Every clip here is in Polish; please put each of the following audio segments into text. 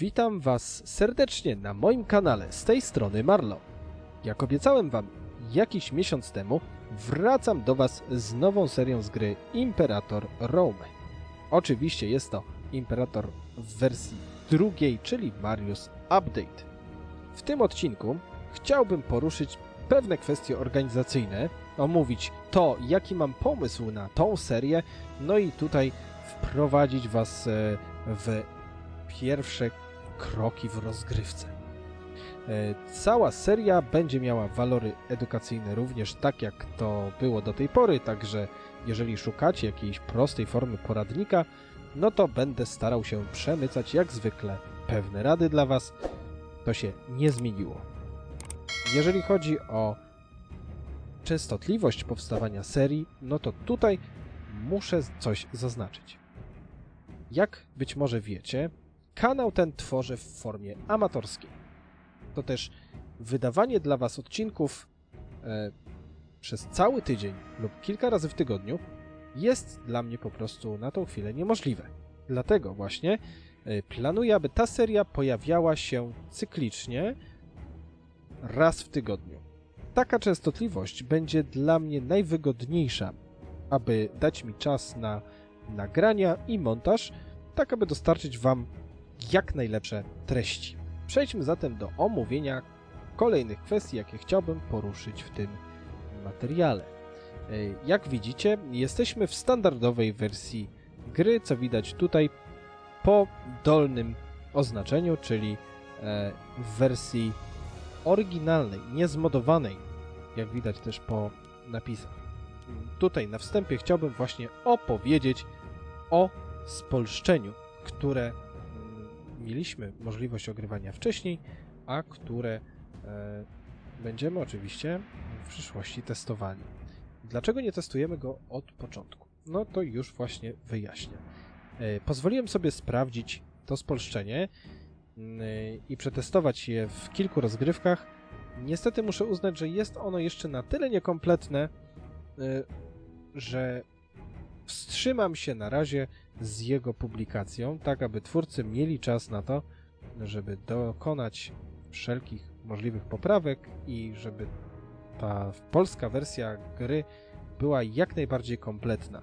Witam Was serdecznie na moim kanale z tej strony Marlo. Jak obiecałem Wam jakiś miesiąc temu, wracam do Was z nową serią z gry Imperator Rome. Oczywiście jest to Imperator w wersji drugiej, czyli Marius Update. W tym odcinku chciałbym poruszyć pewne kwestie organizacyjne, omówić to, jaki mam pomysł na tą serię, no i tutaj wprowadzić Was e, w pierwsze kroki w rozgrywce. E, Cała seria będzie miała walory edukacyjne również tak jak to było do tej pory, także jeżeli szukacie jakiejś prostej formy poradnika, no to będę starał się przemycać jak zwykle pewne rady dla Was. To się nie zmieniło. Jeżeli chodzi o częstotliwość powstawania serii, no to tutaj muszę coś zaznaczyć. Jak być może wiecie, kanał ten tworzę w formie amatorskiej. To też wydawanie dla Was odcinków e, przez cały tydzień lub kilka razy w tygodniu jest dla mnie po prostu na tą chwilę niemożliwe. Dlatego właśnie e, planuję, aby ta seria pojawiała się cyklicznie raz w tygodniu. Taka częstotliwość będzie dla mnie najwygodniejsza, aby dać mi czas na nagrania i montaż, tak aby dostarczyć Wam jak najlepsze treści. Przejdźmy zatem do omówienia kolejnych kwestii, jakie chciałbym poruszyć w tym materiale. E, Jak widzicie, jesteśmy w standardowej wersji gry, co widać tutaj po dolnym oznaczeniu, czyli e, w wersji oryginalnej, niezmodowanej, jak widać też po napisach. Tutaj na wstępie chciałbym właśnie opowiedzieć o spolszczeniu, które mieliśmy możliwość ogrywania wcześniej, a które e, będziemy oczywiście w przyszłości testowali. Dlaczego nie testujemy go od początku? No to już właśnie wyjaśnię. E, pozwoliłem sobie sprawdzić to spolszczenie mm, i przetestować je w kilku rozgrywkach. Niestety muszę uznać, że jest ono jeszcze na tyle niekompletne, że wstrzymam się na razie z jego publikacją, tak aby twórcy mieli czas na to, żeby dokonać wszelkich możliwych poprawek i żeby ta polska wersja gry była jak najbardziej kompletna.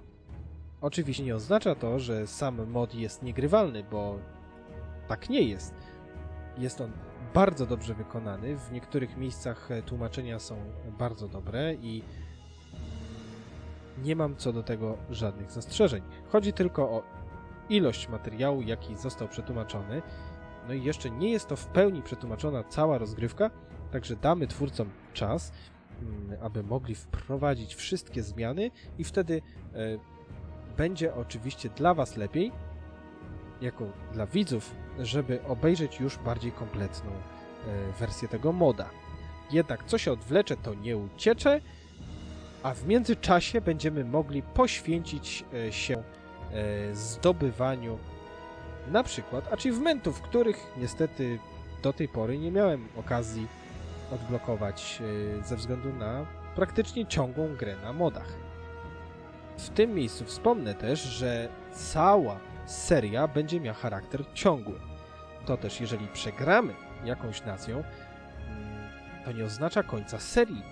Oczywiście nie oznacza to, że sam mod jest niegrywalny, bo tak nie jest. Jest on bardzo dobrze wykonany. W niektórych miejscach tłumaczenia są bardzo dobre i nie mam co do tego żadnych zastrzeżeń. Chodzi tylko o ilość materiału, jaki został przetłumaczony. No i jeszcze nie jest to w pełni przetłumaczona cała rozgrywka, także damy twórcom czas, mm, aby mogli wprowadzić wszystkie zmiany i wtedy e, będzie oczywiście dla Was lepiej, jako dla widzów, żeby obejrzeć już bardziej kompletną e, wersję tego moda. Jednak co się odwlecze, to nie uciecze, a w międzyczasie będziemy mogli poświęcić e, się e, zdobywaniu na przykład achievementów, których niestety do tej pory nie miałem okazji odblokować e, ze względu na praktycznie ciągłą grę na modach. W tym miejscu wspomnę też, że cała seria będzie miała charakter ciągły. To też jeżeli przegramy jakąś nacją, mm, to nie oznacza końca serii.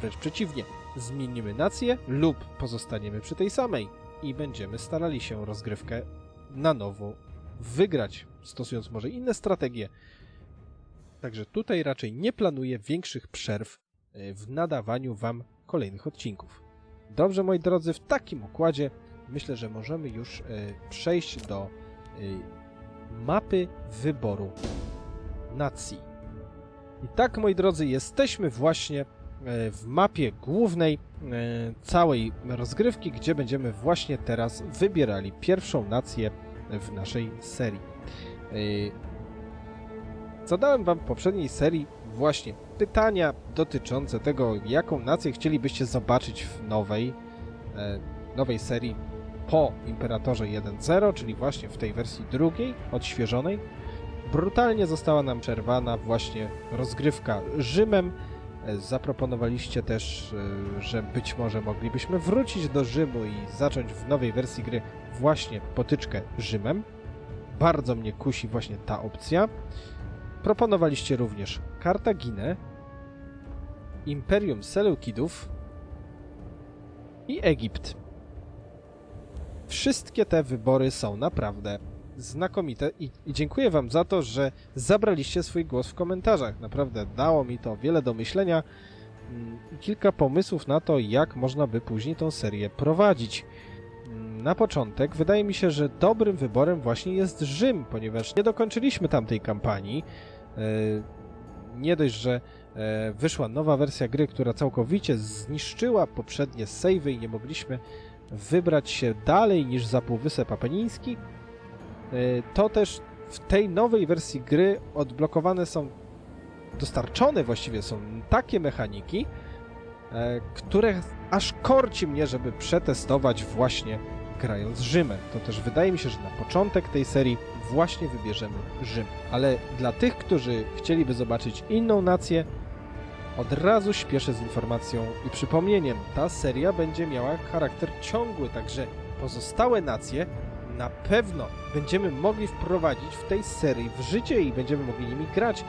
Wręcz przeciwnie, zmienimy nację lub pozostaniemy przy tej samej i będziemy starali się rozgrywkę na nowo wygrać, stosując może inne strategie. Także tutaj raczej nie planuję większych przerw e, w nadawaniu Wam kolejnych odcinków. Dobrze, moi drodzy, w takim układzie myślę, że możemy już e, przejść do e, mapy wyboru nacji. I tak, moi drodzy, jesteśmy właśnie w mapie głównej e, całej rozgrywki, gdzie będziemy właśnie teraz wybierali pierwszą nację w naszej serii. E, Zadałem Wam w poprzedniej serii właśnie pytania dotyczące tego, jaką nację chcielibyście zobaczyć w nowej, e, nowej serii po Imperatorze 1.0, czyli właśnie w tej wersji drugiej, odświeżonej. Brutalnie została nam przerwana właśnie rozgrywka Rzymem. Zaproponowaliście też, e, że być może moglibyśmy wrócić do Rzymu i zacząć w nowej wersji gry właśnie potyczkę Rzymem. bardzo mnie kusi właśnie ta opcja. Proponowaliście również Kartaginę, Imperium Seleukidów i Egipt. Wszystkie te wybory są naprawdę znakomite i, i dziękuję Wam za to, że zabraliście swój głos w komentarzach. Naprawdę dało mi to wiele do myślenia mm, i kilka pomysłów na to, jak można by później tą serię prowadzić. Mm, Na początek wydaje mi się, że dobrym wyborem właśnie jest Rzym, ponieważ nie dokończyliśmy tamtej kampanii. E, Nie dość, że e, wyszła nowa wersja gry, która całkowicie zniszczyła poprzednie savey i nie mogliśmy wybrać się dalej niż za Półwysep Apeniński, to też w tej nowej wersji gry odblokowane są, dostarczone właściwie są takie mechaniki, e, które aż korci mnie, żeby przetestować właśnie grając Rzymem. To też wydaje mi się, że na początek tej serii właśnie wybierzemy Rzym. Ale dla tych, którzy chcieliby zobaczyć inną nację, od razu śpieszę z informacją i przypomnieniem. Ta seria będzie miała charakter ciągły, także pozostałe nacje na pewno będziemy mogli wprowadzić w tej serii w życie i będziemy mogli nimi grać.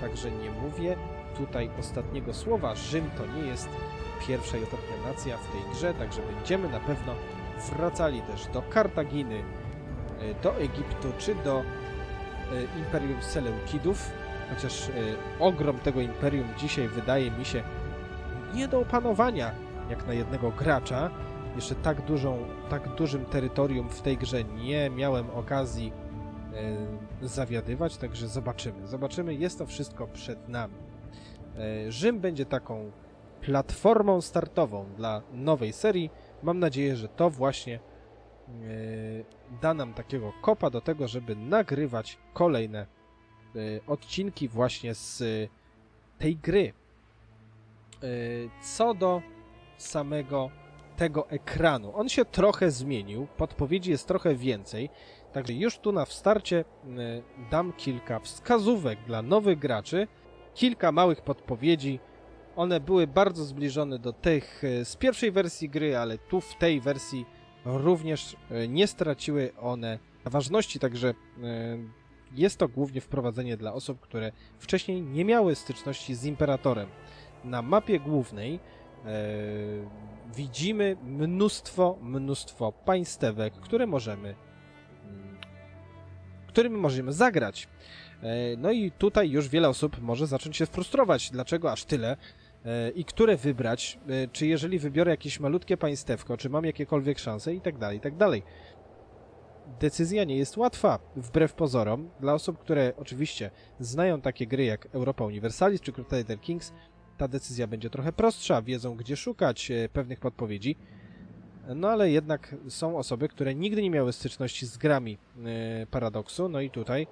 Także nie mówię tutaj ostatniego słowa. Rzym to nie jest pierwsza i ostatnia nacja w tej grze, także będziemy na pewno wracali też do Kartaginy, y, do Egiptu czy do y, Imperium Seleukidów, chociaż y, ogrom tego imperium dzisiaj wydaje mi się nie do opanowania jak na jednego gracza. Jeszcze tak dużą, tak dużym terytorium w tej grze nie miałem okazji y, zawiadywać, także zobaczymy. Zobaczymy, jest to wszystko przed nami. Y, Rzym będzie taką platformą startową dla nowej serii. Mam nadzieję, że to właśnie y, da nam takiego kopa do tego, żeby nagrywać kolejne y, odcinki właśnie z y, tej gry. Y, Co do samego tego ekranu, on się trochę zmienił, podpowiedzi jest trochę więcej, także już tu na wstarcie y, dam kilka wskazówek dla nowych graczy, kilka małych podpowiedzi. One były bardzo zbliżone do tych y, z pierwszej wersji gry, ale tu w tej wersji również y, nie straciły one ważności, także jest to głównie wprowadzenie dla osób, które wcześniej nie miały styczności z Imperatorem. Na mapie głównej e, widzimy mnóstwo, mnóstwo państewek, które możemy, mm, którymi możemy zagrać. E, no i tutaj już wiele osób może zacząć się frustrować, dlaczego aż tyle e, i które wybrać, e, czy jeżeli wybiorę jakieś malutkie państewko, czy mam jakiekolwiek szanse i tak dalej, i tak dalej decyzja nie jest łatwa, wbrew pozorom. Dla osób, które oczywiście znają takie gry jak Europa Universalis czy Crusader Kings, ta decyzja będzie trochę prostsza, wiedzą gdzie szukać e, pewnych podpowiedzi. No ale jednak są osoby, które nigdy nie miały styczności z grami e, Paradoksu, no i tutaj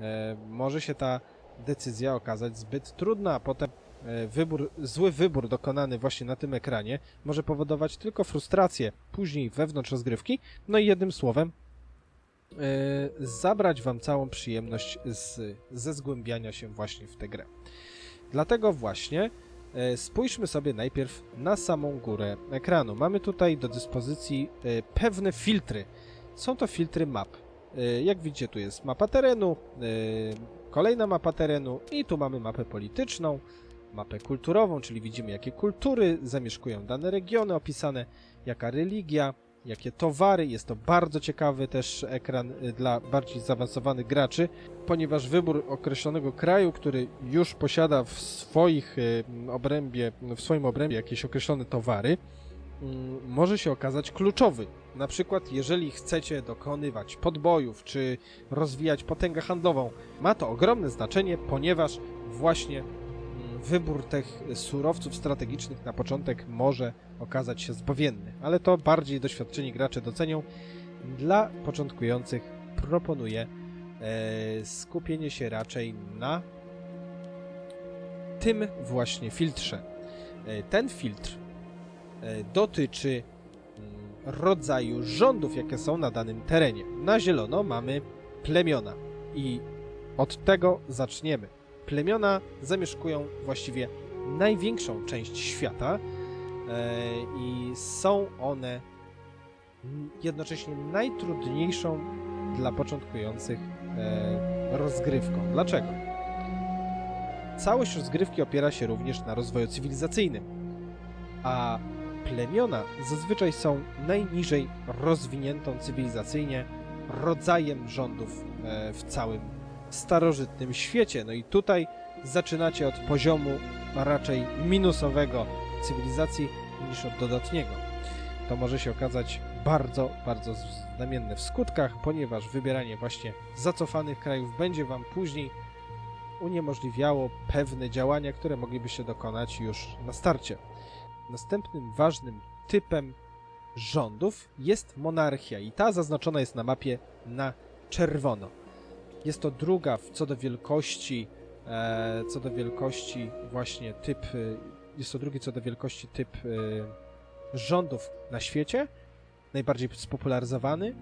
e, może się ta decyzja okazać zbyt trudna, a potem wybór, zły wybór dokonany właśnie na tym ekranie może powodować tylko frustrację później wewnątrz rozgrywki, no i jednym słowem zabrać wam całą przyjemność z, ze zgłębiania się właśnie w tę grę. Dlatego właśnie e, spójrzmy sobie najpierw na samą górę ekranu. Mamy tutaj do dyspozycji e, pewne filtry. Są to filtry map. E, Jak widzicie, tu jest mapa terenu, kolejna mapa terenu i tu mamy mapę polityczną, mapę kulturową, czyli widzimy jakie kultury zamieszkują dane regiony opisane, jaka religia, jakie towary. Jest to bardzo ciekawy też ekran y, dla bardziej zaawansowanych graczy, ponieważ wybór określonego kraju, który już posiada w swoich y, obrębie, w swoim obrębie jakieś określone towary, mm, może się okazać kluczowy. Na przykład, jeżeli chcecie dokonywać podbojów czy rozwijać potęgę handlową, ma to ogromne znaczenie, ponieważ właśnie wybór tych surowców strategicznych na początek może okazać się zbawienny, ale to bardziej doświadczeni gracze docenią. Dla początkujących proponuję e, skupienie się raczej na tym właśnie filtrze. E, ten filtr e, dotyczy mm, rodzaju rządów, jakie są na danym terenie. Na zielono mamy plemiona i od tego zaczniemy. Plemiona zamieszkują właściwie największą część świata e, i są one jednocześnie najtrudniejszą dla początkujących e, rozgrywką. Dlaczego? Całość rozgrywki opiera się również na rozwoju cywilizacyjnym, a plemiona zazwyczaj są najniżej rozwiniętą cywilizacyjnie rodzajem rządów e, w całym starożytnym świecie. No i tutaj zaczynacie od poziomu raczej minusowego cywilizacji niż od dodatniego. To może się okazać bardzo, bardzo znamienne w skutkach, ponieważ wybieranie właśnie zacofanych krajów będzie Wam później uniemożliwiało pewne działania, które moglibyście dokonać już na starcie. Następnym ważnym typem rządów jest monarchia i ta zaznaczona jest na mapie na czerwono. Jest to druga co do wielkości, e, co do wielkości właśnie typ, e, jest to drugi co do wielkości typ e, rządów na świecie, najbardziej spopularyzowany,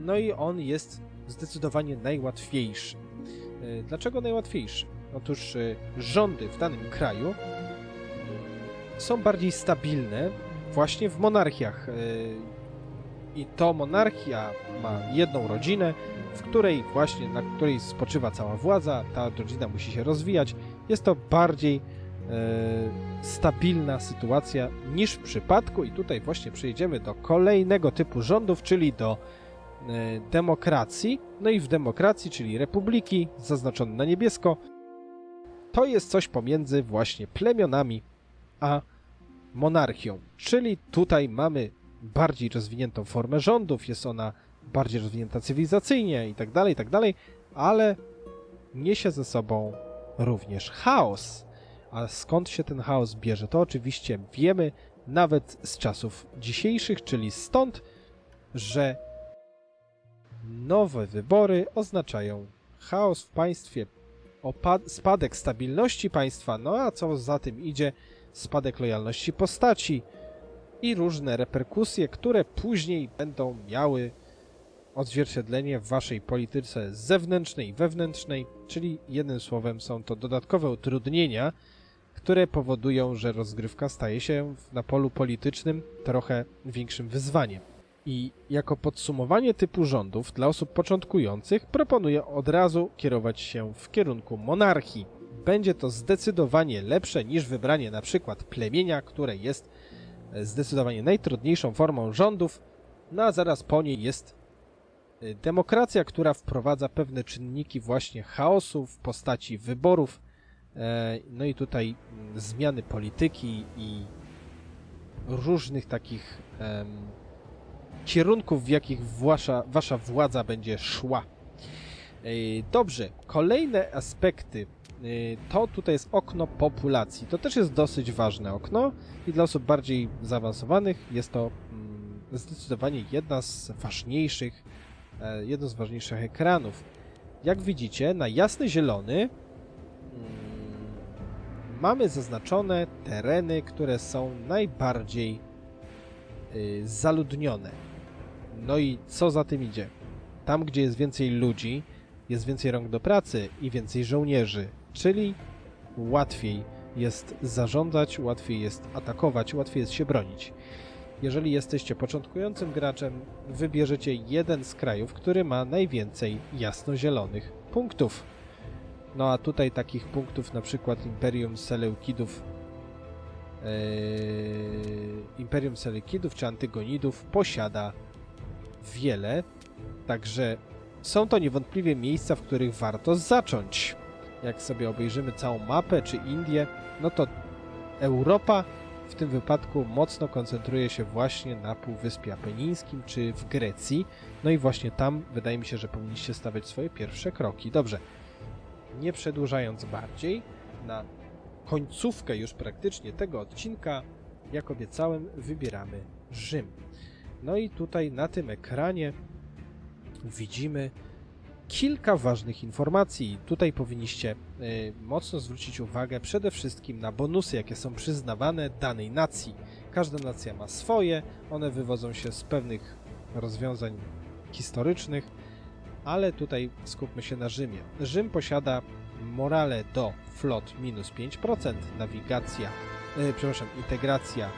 no i on jest zdecydowanie najłatwiejszy. Dlaczego najłatwiejszy? Otóż rządy w danym kraju są bardziej stabilne właśnie w monarchiach. I to monarchia ma jedną rodzinę, w której właśnie, na której spoczywa cała władza, ta rodzina musi się rozwijać. Jest to bardziej e, stabilna sytuacja niż w przypadku, i tutaj właśnie przejdziemy do kolejnego typu rządów, czyli do e, demokracji. No i w demokracji, czyli republiki, zaznaczone na niebiesko, to jest coś pomiędzy właśnie plemionami a monarchią. Czyli tutaj mamy bardziej rozwiniętą formę rządów, jest ona bardziej rozwinięta cywilizacyjnie i tak dalej, i tak dalej, ale niesie ze sobą również chaos. A skąd się ten chaos bierze? To oczywiście wiemy nawet z czasów dzisiejszych, czyli stąd, że nowe wybory oznaczają chaos w państwie, spadek stabilności państwa, no a co za tym idzie, spadek lojalności postaci i różne reperkusje, które później będą miały odzwierciedlenie w waszej polityce zewnętrznej i wewnętrznej, czyli jednym słowem są to dodatkowe utrudnienia, które powodują, że rozgrywka staje się na polu politycznym trochę większym wyzwaniem. I jako podsumowanie typu rządów dla osób początkujących proponuję od razu kierować się w kierunku monarchii. Będzie to zdecydowanie lepsze niż wybranie na przykład plemienia, które jest zdecydowanie najtrudniejszą formą rządów, no a zaraz po niej jest e, demokracja, która wprowadza pewne czynniki właśnie chaosu w postaci wyborów, e, no i tutaj mm, zmiany polityki i różnych takich em, kierunków, w jakich wasza, wasza władza będzie szła. Ej, Dobrze, kolejne aspekty y, to tutaj jest okno populacji. To też jest dosyć ważne okno i dla osób bardziej zaawansowanych jest to mm, zdecydowanie jedna z ważniejszych, e, jedno z ważniejszych ekranów. Jak widzicie, na jasny zielony mm, mamy zaznaczone tereny, które są najbardziej y, zaludnione. No i co za tym idzie? Tam, gdzie jest więcej ludzi, jest więcej rąk do pracy i więcej żołnierzy, czyli łatwiej jest zarządzać, łatwiej jest atakować, łatwiej jest się bronić. Jeżeli jesteście początkującym graczem, wybierzecie jeden z krajów, który ma najwięcej jasnozielonych punktów. No a tutaj takich punktów, na przykład Imperium Seleukidów, Eee, Imperium Seleukidów czy Antygonidów posiada wiele, także są to niewątpliwie miejsca, w których warto zacząć. Jak sobie obejrzymy całą mapę czy Indię, no to Europa w tym wypadku mocno koncentruje się właśnie na Półwyspie Apenińskim czy w Grecji. No i właśnie tam wydaje mi się, że powinniście stawiać swoje pierwsze kroki. Dobrze, nie przedłużając bardziej, na końcówkę już praktycznie tego odcinka, jak obiecałem, wybieramy Rzym. No i tutaj na tym ekranie widzimy kilka ważnych informacji. Tutaj powinniście y, mocno zwrócić uwagę przede wszystkim na bonusy, jakie są przyznawane danej nacji. Każda nacja ma swoje, one wywodzą się z pewnych rozwiązań historycznych, ale tutaj skupmy się na Rzymie. Rzym posiada morale do flot minus 5%, nawigacja, y, przepraszam, integracja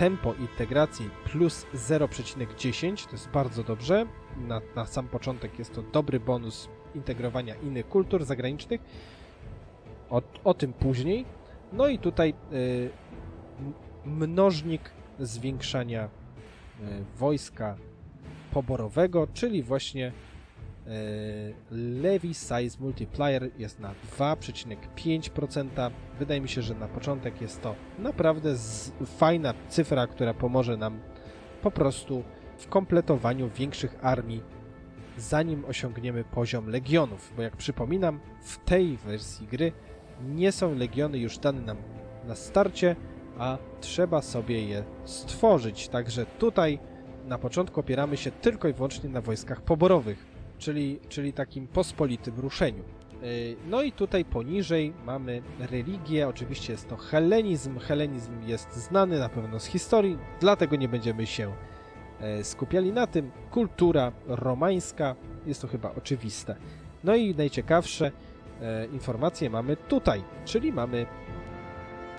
tempo integracji plus 0,10, to jest bardzo dobrze. Na, na sam początek jest to dobry bonus integrowania innych kultur zagranicznych. O, o tym później. No i tutaj y, mnożnik zwiększania y, wojska poborowego, czyli właśnie Levy Size Multiplier jest na 2,5%. Wydaje mi się, że na początek jest to naprawdę fajna cyfra, która pomoże nam po prostu w kompletowaniu większych armii, zanim osiągniemy poziom legionów. Bo jak przypominam, w tej wersji gry nie są legiony już dane nam na starcie, a trzeba sobie je stworzyć. Także tutaj na początku opieramy się tylko i wyłącznie na wojskach poborowych, czyli, czyli takim pospolitym ruszeniu. Yy, No i tutaj poniżej mamy religię, oczywiście jest to helenizm. Helenizm jest znany na pewno z historii, dlatego nie będziemy się e, skupiali na tym. Kultura romańska, jest to chyba oczywiste. No i najciekawsze e, informacje mamy tutaj, czyli mamy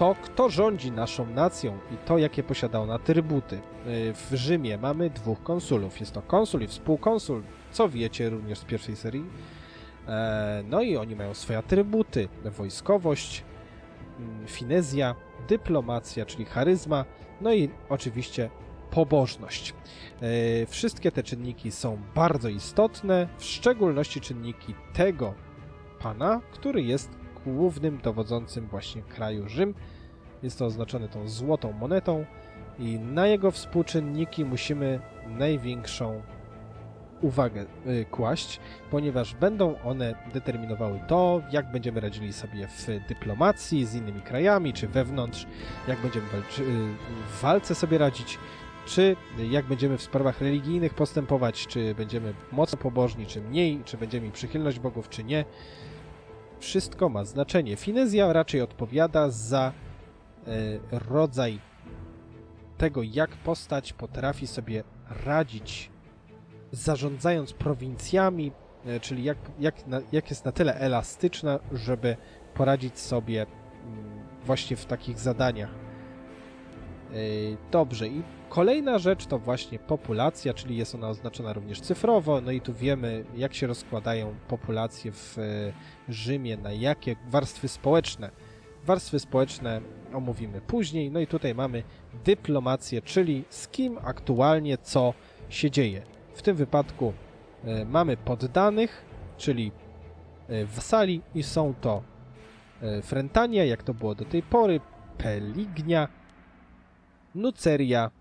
to, kto rządzi naszą nacją i to, jakie posiada ona trybuty. E, W Rzymie mamy dwóch konsulów. Jest to konsul i współkonsul, co wiecie również z pierwszej serii. E, No i oni mają swoje atrybuty. Wojskowość, mm, finezja, dyplomacja, czyli charyzma, no i oczywiście pobożność. E, Wszystkie te czynniki są bardzo istotne, w szczególności czynniki tego pana, który jest głównym dowodzącym właśnie kraju Rzym. Jest to oznaczone tą złotą monetą i na jego współczynniki musimy największą uwagę y, kłaść, ponieważ będą one determinowały to, jak będziemy radzili sobie w dyplomacji z innymi krajami, czy wewnątrz, jak będziemy walczy, y, w walce sobie radzić, czy jak będziemy w sprawach religijnych postępować, czy będziemy mocno pobożni, czy mniej, czy będziemy mieli przychylność bogów, czy nie. Wszystko ma znaczenie. Finezja raczej odpowiada za e, rodzaj tego, jak postać potrafi sobie radzić zarządzając prowincjami, e, czyli jak, jak, jak jest na tyle elastyczna, żeby poradzić sobie mm, właśnie w takich zadaniach. E, Dobrze, i kolejna rzecz to właśnie populacja, czyli jest ona oznaczona również cyfrowo, no i tu wiemy, jak się rozkładają populacje w e, Rzymie, na jakie warstwy społeczne. Warstwy społeczne omówimy później, no i tutaj mamy dyplomację, czyli z kim aktualnie co się dzieje. W tym wypadku e, mamy poddanych, czyli e, wasali i są to Frentania, jak to było do tej pory, Pelignia, Nuceria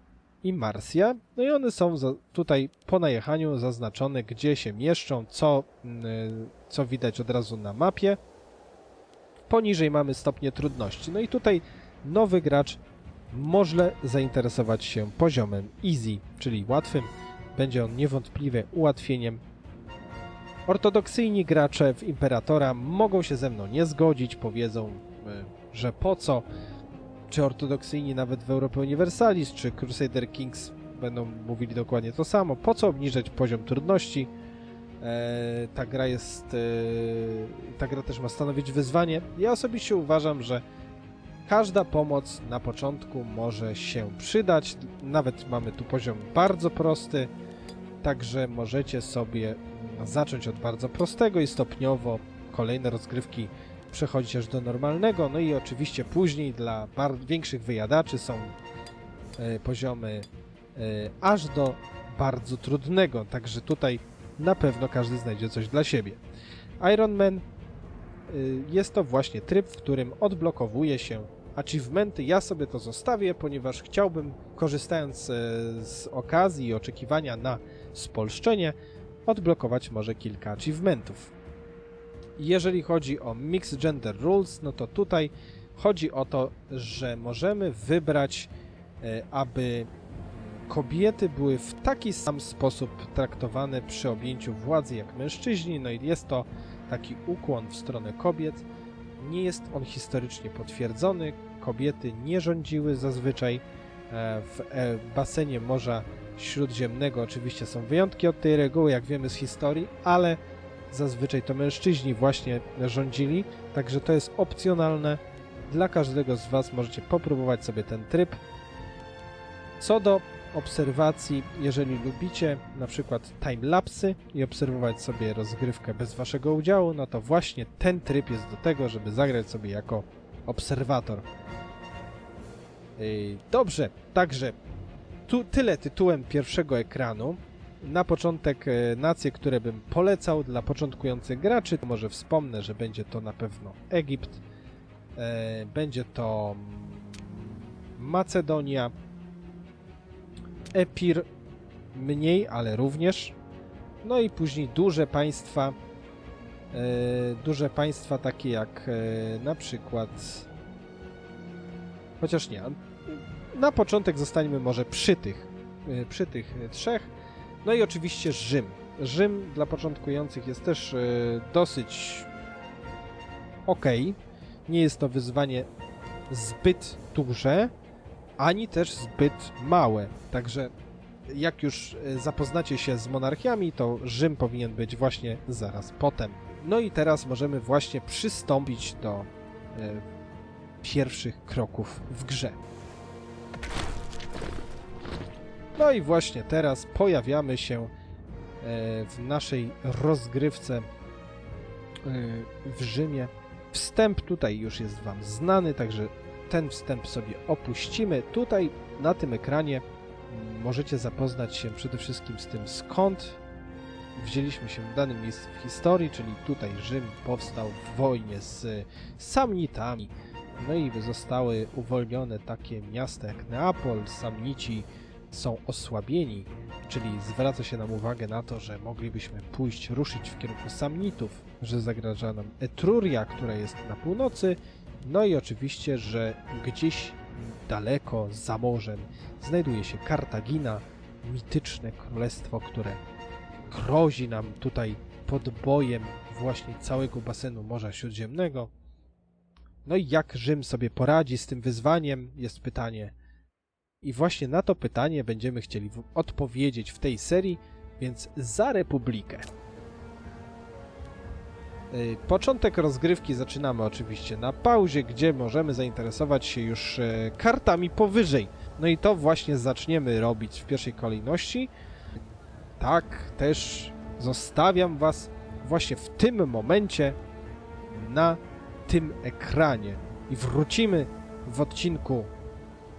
i Marsja. No i one są tutaj po najechaniu zaznaczone, gdzie się mieszczą, co, mm, e, co widać od razu na mapie. Poniżej mamy stopnie trudności. No i tutaj nowy gracz może zainteresować się poziomem easy, czyli łatwym. Będzie on niewątpliwie ułatwieniem. Ortodoksyjni gracze w Imperatora mogą się ze mną nie zgodzić, powiedzą, y, że po co, czy ortodoksyjni nawet w Europie Universalis, czy Crusader Kings będą mówili dokładnie to samo, po co obniżać poziom trudności. E, ta gra jest, e, ta gra też ma stanowić wyzwanie. Ja osobiście uważam, że każda pomoc na początku może się przydać. Nawet mamy tu poziom bardzo prosty, także możecie sobie zacząć od bardzo prostego i stopniowo kolejne rozgrywki przechodzić aż do normalnego. No i oczywiście później dla większych wyjadaczy są e, poziomy e, aż do bardzo trudnego, także tutaj na pewno każdy znajdzie coś dla siebie. Iron Man y, jest to właśnie tryb, w którym odblokowuje się achievementy. Ja sobie to zostawię, ponieważ chciałbym, korzystając e, z okazji i oczekiwania na spolszczenie, odblokować może kilka achievementów. Jeżeli chodzi o Mixed Gender Rules, no to tutaj chodzi o to, że możemy wybrać, e, aby kobiety były w taki sam sposób traktowane przy objęciu władzy jak mężczyźni, no i jest to taki ukłon w stronę kobiet. Nie jest on historycznie potwierdzony. Kobiety nie rządziły zazwyczaj e, w e, basenie Morza Śródziemnego. Oczywiście są wyjątki od tej reguły, jak wiemy z historii, ale zazwyczaj to mężczyźni właśnie rządzili, także to jest opcjonalne. Dla każdego z Was możecie popróbować sobie ten tryb. Co do obserwacji, jeżeli lubicie na przykład timelapsy i obserwować sobie rozgrywkę bez waszego udziału, no to właśnie ten tryb jest do tego, żeby zagrać sobie jako obserwator. Dobrze, także tu tyle tytułem pierwszego ekranu. Na początek e, nacje, które bym polecał dla początkujących graczy, może wspomnę, że będzie to na pewno Egipt, e, będzie to mm, Macedonia, Epir, mniej, ale również, no i później duże państwa, e, duże państwa takie jak na przykład, chociaż nie, na początek zostańmy może przy tych, przy tych trzech, no i oczywiście Rzym. Rzym dla początkujących jest też e, dosyć ok. Nie jest to wyzwanie zbyt duże, ani też zbyt małe. Także jak już e, zapoznacie się z monarchiami, to Rzym powinien być właśnie zaraz potem. No i teraz możemy właśnie przystąpić do e, pierwszych kroków w grze. No i właśnie teraz pojawiamy się e, w naszej rozgrywce e, w Rzymie. Wstęp tutaj już jest Wam znany, także ten wstęp sobie opuścimy. Tutaj na tym ekranie możecie zapoznać się przede wszystkim z tym skąd wzięliśmy się w danym miejscu w historii, czyli tutaj Rzym powstał w wojnie z Samnitami. No i zostały uwolnione takie miasta jak Neapol, Samnici są osłabieni, czyli zwraca się nam uwagę na to, że moglibyśmy pójść, ruszyć w kierunku Samnitów, że zagraża nam Etruria, która jest na północy, no i oczywiście, że gdzieś daleko za morzem znajduje się Kartagina, mityczne królestwo, które grozi nam tutaj podbojem właśnie całego basenu Morza Śródziemnego. No i jak Rzym sobie poradzi z tym wyzwaniem, jest pytanie. I właśnie na to pytanie będziemy chcieli odpowiedzieć w tej serii, więc za Republikę. Y, Początek rozgrywki zaczynamy oczywiście na pauzie, gdzie możemy zainteresować się już e, kartami powyżej. No i to właśnie zaczniemy robić w pierwszej kolejności. Tak, też zostawiam Was właśnie w tym momencie na tym ekranie i wrócimy w odcinku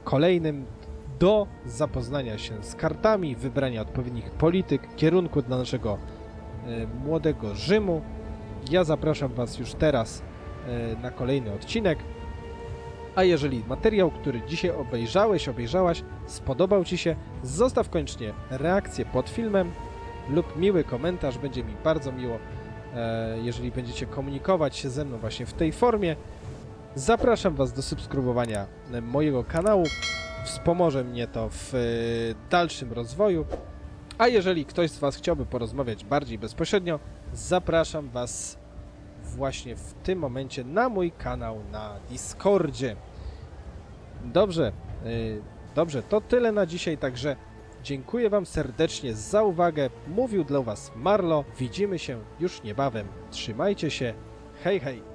kolejnym do zapoznania się z kartami, wybrania odpowiednich polityk, kierunku dla naszego e, młodego Rzymu. Ja zapraszam Was już teraz e, na kolejny odcinek. A jeżeli materiał, który dzisiaj obejrzałeś, obejrzałaś, spodobał Ci się, zostaw koniecznie reakcję pod filmem lub miły komentarz. Będzie mi bardzo miło, e, jeżeli będziecie komunikować się ze mną właśnie w tej formie. Zapraszam Was do subskrybowania mojego kanału. Wspomoże mnie to w e, dalszym rozwoju. A jeżeli ktoś z Was chciałby porozmawiać bardziej bezpośrednio, zapraszam Was właśnie w tym momencie na mój kanał na Discordzie. Dobrze, yy, dobrze, to tyle na dzisiaj, także dziękuję Wam serdecznie za uwagę. Mówił dla Was Marlo. Widzimy się już niebawem. Trzymajcie się. Hej, hej.